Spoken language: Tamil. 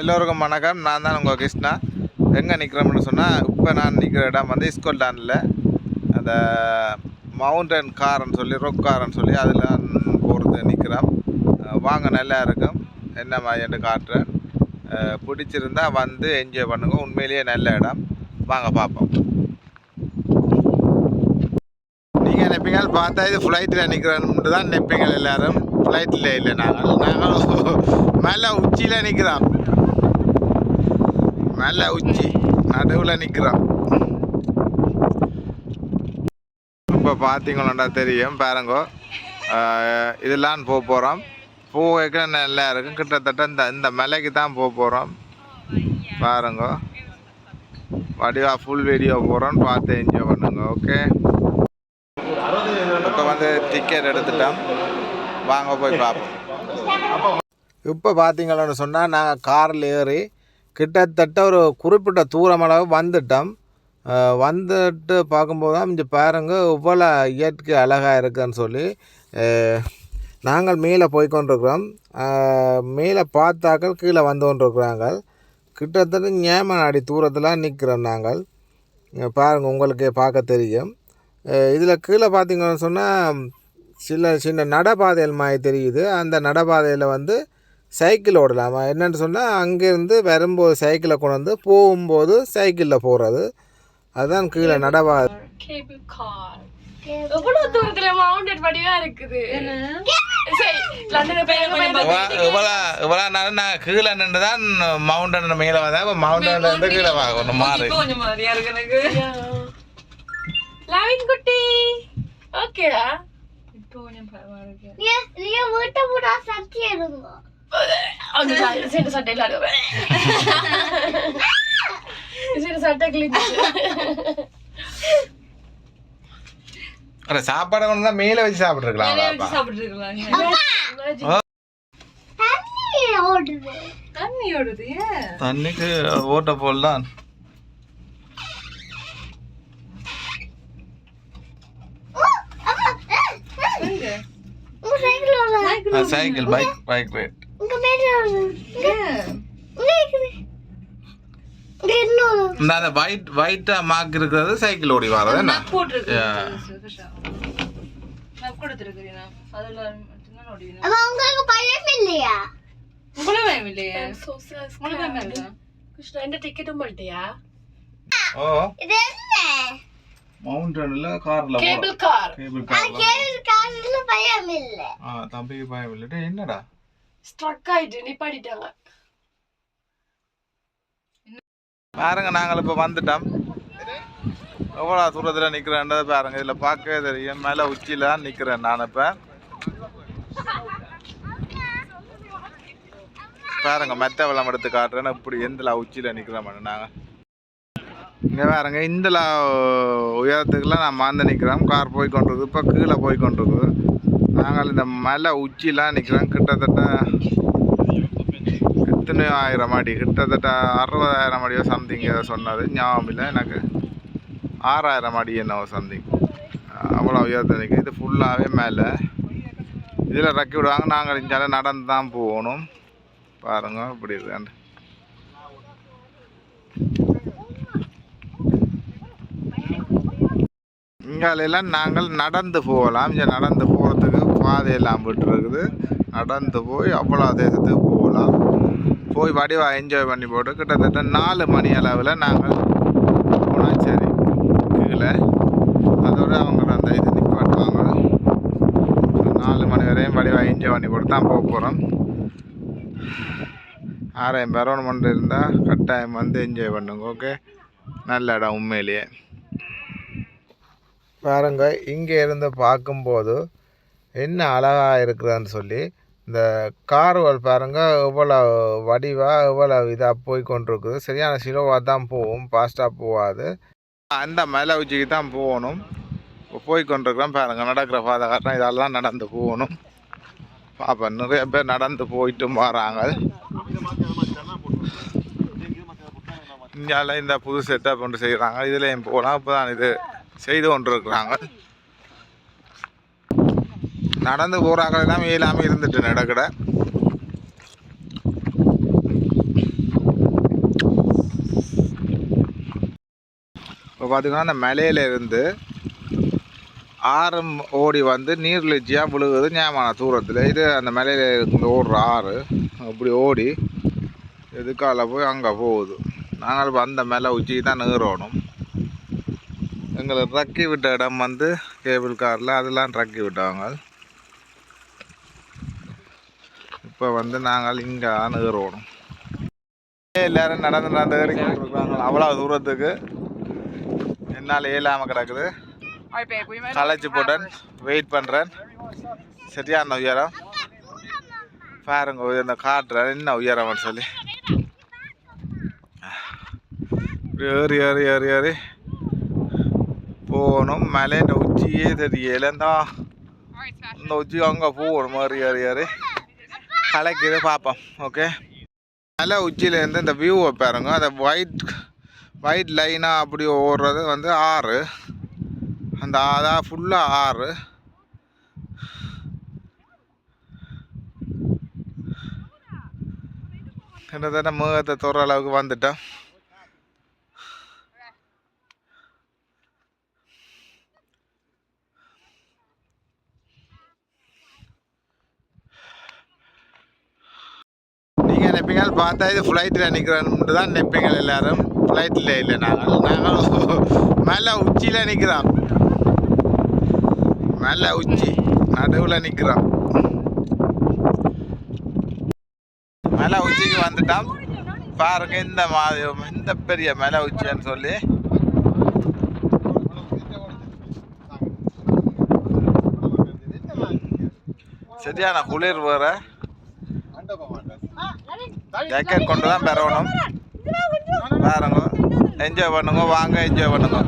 எல்லோருக்கும் வணக்கம். நான் தான் உங்கள் கிருஷ்ணா. எங்கே நிற்கிறோம்னு சொன்னால் இப்போ நான் நிற்கிற இடம் வந்து ஸ்கொட்லாண்டில் அந்த மவுண்டன் காரன்னு சொல்லி ரொக் கார்னு சொல்லி அதில் போகிறது நிற்கிறோம். வாங்க நல்லா இருக்கும். என்ன மாதிரின்னு காட்டுறேன். பிடிச்சிருந்தா வந்து என்ஜாய் பண்ணுங்கள் உண்மையிலேயே நல்ல இடம். வாங்க பார்ப்போம். நீங்கள் நினைப்பீங்க பார்த்தா இது ஃப்ளைட்டில் நிற்கிறோம்னு தான் நினைப்பீங்க எல்லாரும். ஃப்ளைட்டில் இல்லை நாங்கள். நாங்கள் மேலே உச்சியில் நிற்கிறோம். மேலே உச்சி. நடுவில் நிற்கிறோம் இப்போ பார்த்தீங்கன்னா தெரியும். பாருங்கோ. இதெல்லாம் போக போகிறோம் போக நல்லா இருக்கும் கிட்டத்தட்ட இந்த இந்த மலைக்கு தான் போக போகிறோம் பாருங்கோ. வடிவா ஃபுல் வீடியோ போகிறோம் பார்த்து என்ஜாய் பண்ணுங்க ஓகே இப்போ வந்து டிக்கெட் எடுத்துட்டோம். வாங்க போய் பார்ப்போம் இப்போ பார்த்தீங்கன்னு சொன்னால் நாங்கள் காரில் ஏறி கிட்டத்தட்ட ஒரு குறிப்பிட்ட தூரம் அளவு வந்துட்டோம் வந்துட்டு பார்க்கும்போது தான் இங்கே பாருங்க இவ்வளோ இயற்கை அழகாக இருக்குன்னு சொல்லி நாங்கள் மேலே போய் கொண்டிருக்கிறோம். மேலே பார்த்தாக்கள் கீழே வந்து கொண்டிருக்கிறாங்க. கிட்டத்தட்ட ஞாபகம் அடி தூரத்தில் நிற்கிறோம் நாங்கள். பாருங்கள் பாருங்க உங்களுக்கே பார்க்க தெரியும். இதில் கீழே பார்த்தீங்கன்னு சொன்னால் சில சின்ன நடைபாதைகள் மாதிரி தெரியுது. அந்த நடைபாதையில் வந்து சைக்கிள் ஓடலாம்? என்னென்னு சொன்னால் அங்கேருந்து வரும்போது சைக்கிளை கொண்டு வந்து போகும்போது சைக்கிளில் போகிறது அதுதான் கீழே கார் எவ்வளவு தூரத்துல மவுண்டட் வடிவா இருக்குது? கீழே நின்று தான் மவுண்டன் மேலே இப்போ மவுண்டன் இருந்து கீழே வாங்கணும் மாறு. கொஞ்சம் மாதிரியா இருக்கு எனக்கு. லவின் குட்டி ஓகேடா இப்போ கொஞ்சம் பயமா இருக்கு நீங்க வீட்டை பூரா சத்தி எடுங்க அந்த சட்டை சட்டை இல்லாத சரி சட்டை கிழிச்சு அட சாப்பாடை கொண்டு தான் மேலே வச்சு சாப்பிட்ருக்கலாம் நிறைய வச்சு சாப்பிட்டு இருக்கலாம் தண்ணி ஓடுது. தண்ணி ஓடுது ஏன்? தண்ணிக்கு ஓட்ட போல் தான். Cycle bike bike right. இந்த அந்த ஒயிட் ஒயிட்டாக மார்க் இருக்கிறது சைக்கிள் ஓடி வர்றது என்ன? உங்களுக்கு பயம் இல்லையா? உங்களுக்கு பயம் இல்லையே? உங்களுக்கு பயம் இல்லையா? கிருஷ்ணா காரில் கேபிள் கார் கேபிள் அது கார் கேள்வி காசுல பயம் இல்ல. ஆ ஸ்ட்ரக் ஆயிட்டு நிப்பாட்டிட்டாங்க. பாருங்க நாங்கள் இப்போ வந்துட்டோம். எவ்வளோ தூரத்தில் நிற்கிறேன்றது பாருங்க. இதில் பார்க்கவே தெரியும். மேலே உச்சியில் தான் நிற்கிறேன் நான் இப்போ. பாருங்க மெத்த வெள்ளம் எடுத்து காட்டுறேன் இப்படி எந்த உச்சியில் நிற்கிறோம் நாங்கள் இங்கே பாருங்க இந்த உயரத்துக்குலாம் நான் மாந்து நிற்கிறோம் கார் போய் கொண்டிருக்கு இப்போ கீழே போய் கொண்டிருக்குது. நாங்கள் இந்த மலை உச்சிலாம் நிற்கிறோம் கிட்டத்தட்ட எத்தனையோ ஆயிரம் அடி? கிட்டத்தட்ட அறுபதாயிரம் அடியோ சம்திங் ஏதோ சொன்னது ஞாபகம் இல்லை எனக்கு. ஆறாயிரம் அடி என்னவோ சம்திங் அவ்வளோ உயரத்தில் நிற்கும் இது ஃபுல்லாகவே மேலே. இதில் ரக்கி விடுவாங்க. நாங்கள் இருந்தாலும் நடந்து தான் போகணும். பாருங்க இப்படி இருக்காண்டு. இங்காலெல்லாம் நாங்கள் நடந்து போகலாம். இங்கே நடந்து போகிறதுக்கு பாதையெல்லாம் விட்டுருக்குது. நடந்து போய் அவ்வளோ தேசத்துக்கு போகலாம். போய் வடிவா என்ஜாய் பண்ணி போட்டு கிட்டத்தட்ட நாலு மணி அளவில் நாங்கள் போனால் சரி. கீழே அதோட அவங்க அந்த இது நிப்பாட்டுவாங்க. நாலு மணி வரையும் வடிவா என்ஜாய் பண்ணி போட்டு தான் போக போகிறோம் ஆறாயிரம் பெறணும் இருந்தால் கட்டாயம் வந்து என்ஜாய் பண்ணுங்க ஓகே நல்ல இடம் உண்மையிலேயே. பாருங்க இங்கே இருந்து பார்க்கும்போது என்ன அழகாக இருக்கிறான்னு சொல்லி இந்த கார்கள் பாருங்கள் எவ்வளோ வடிவாக எவ்வளோ இதாக போய் கொண்டிருக்குது. சரியான ஸ்லோவாக தான் போகும் ஃபாஸ்ட்டாக போகாது. அந்த மலை உச்சிக்கு தான் போகணும். இப்போ போய் கொண்டிருக்கிறோம் பாருங்கள் நடக்கிற பாதை காரணம் இதெல்லாம் நடந்து போகணும். பாப்பா நிறைய பேர் நடந்து போயிட்டும் வராங்க. இந்தியாவில் இந்த புது செட்டப் ஒன்று செய்கிறாங்க இதுலேயும் போகலாம். இப்போ தான் இது செய்து கொண்டிருக்கிறாங்க. நடந்து போகிறாங்க தான் இல்லாமல் இருந்துட்டு நடக்கட இப்போ பார்த்தீங்கன்னா அந்த மலையிலேருந்து ஆறும் ஓடி வந்து நீர்வீழ்ச்சியாக விழுகுது ஞாபகம் தூரத்தில். இது அந்த மலையில் இருந்து ஓடுற ஆறு. அப்படி ஓடி எதுக்கால போய் அங்கே போகுது. நாங்கள் இப்போ அந்த மலை உச்சிக்கு தான் நேரணும் எங்களை ரக்கி விட்ட இடம் வந்து கேபிள் காரில் அதெல்லாம் ரக்கி விட்டாங்க. இப்போ வந்து நாங்கள் இங்கே நிறுவணும் எல்லாரும் நடந்து நடந்து ஏறிக்கிட்டு இருக்காங்க அவ்வளோ தூரத்துக்கு என்னால் இயலாமல் கிடக்குது. களைச்சி போட்டேன். வெயிட் பண்ணுறேன் சரியான உயரம்? பாருங்க இந்த காட்டுறேன் என்ன உயரம்னு சொல்லி. ஏறி ஏறி ஏறி ஏறி போகணும். மலையில உச்சியே தெரியல. இந்த இந்த உச்சி அங்கே போகணும். ஏறி ஏறி ஏறி. கலைக்குது பார்ப்போம் ஓகே மலை உச்சியிலேருந்து இந்த வியூவை பாருங்க. அந்த ஒயிட் ஒயிட் லைனாக அப்படி ஓடுறது வந்து ஆறு. அந்த அதான் ஃபுல்லாக ஆறு. கிட்டத்தட்ட முகத்தை தொடுற அளவுக்கு வந்துட்டோம் நீங்கள் நினைப்பீங்க? பார்த்தா இது ஃப்ளைட்டில் நிற்கிறோம்னு தான் நினைப்பீங்க எல்லாரும். ஃப்ளைட்டில் இல்லை நாங்கள் நாங்கள் மேலே உச்சியில் நிற்கிறோம் மேலே உச்சி நடுவில் நிற்கிறோம் மலை உச்சிக்கு வந்துட்டோம். பாருங்க இந்த மாதிரி இந்த பெரிய மலை உச்சின்னு சொல்லி. சரியான குளிர் போகிறேன் ஜாக்கெட் கொண்டு தான் பெறணும் பாருங்க. என்ஜாய் பண்ணுங்க. வாங்க என்ஜாய் பண்ணுங்க.